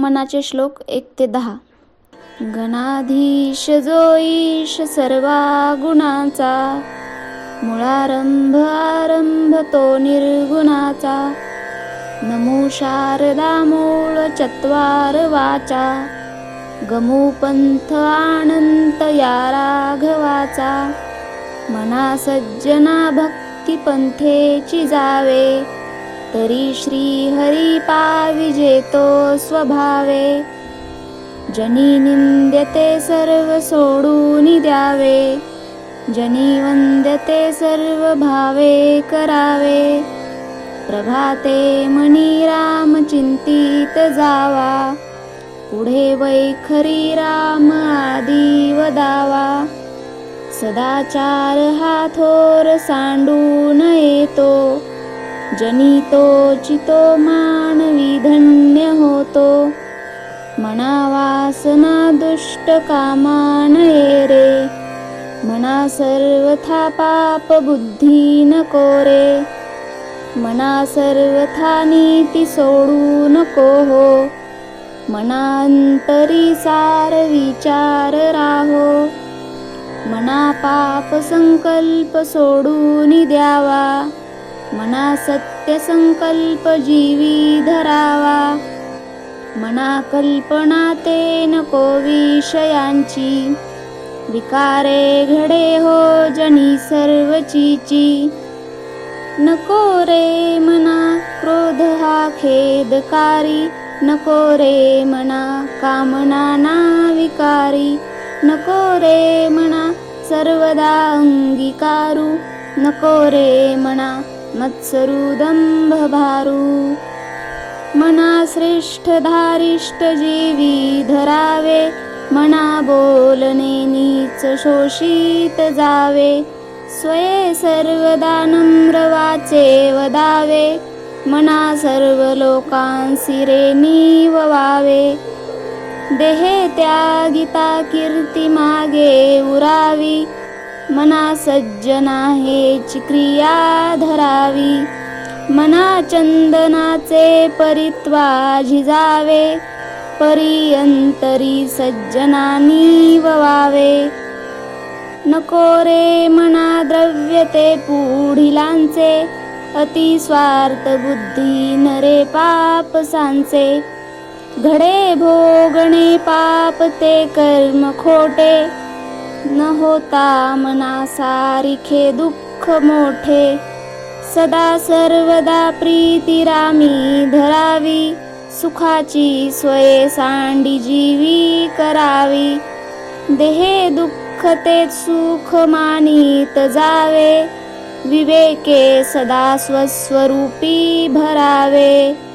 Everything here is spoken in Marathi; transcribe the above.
मनाचे श्लोक एक ते दहा. गणाधीश जो ईश सर्वा गुणाचा मुळारंभ आरंभ तो निर्गुणाचा. नमो शारदा मूळ चत्वार वाचा गमूपंथ आनंत या राघवाचा. मना सज्जना भक्ती पंथेची जावे तर्हि श्रीहरिपाविजेतो स्वभावे. जनी निन्द्यते सोडु निवे जनिवन्द्यते सर्वा भावे करावे. प्रभाते मणिराम चिन्तित जावा. पुढे वैखरी राम आदिव दावा सदाचार हाथोर सांडून येतो. जनितो चितो मानवी धन्य होतो मना वासना दुष्ट कामान रे। मना सर्वथा पाप बुद्धी नको रे मना सर्वथा नीती सोडू नको हो मनांतरी सार विचार राहो। मना पाप संकल्प सोडून द्यावा। मना सत्य संकल्प जीवी धरावा. मना कल्पना ते नको विषयांची विकारे घडे हो जनी सर्वचीची. नको रे मना क्रोध हा खेदकारी. नको रे मना कामना ना विकारी. नको रे मना सर्वदा अंगीकारू. नको रे मना मत्सरूदंभ भारू मना श्रेष्ठ धारिष्ट जीवी धरावे। मना बोलने नीच शोषित जावे। स्वये सर्वदा नम्र वाचे वदावे। मना सर्व लोकांसी नीव वावे। देहे त्यागिता कीर्ती मागे उरावी। मना सज्जना हेची क्रिया धरावी मना चंदनाचे परित्वा झिजावे. परियंतरी सज्जनानी ववावे. नको रे मना द्रव्य ते पुढिलांचे. अति स्वार्थ बुद्धी नरे पाप सांचे. घडे भोगणे पाप ते कर्म खोटे. न होता मनासारिखे दुःख मोठे. सदा सर्वदा प्रीती रामी धरावी. सुखाची स्वये सांडी जीवी करावी. देहे दुःख ते सुख मानित जावे. विवेके सदा स्वस्वरूपी भरावे.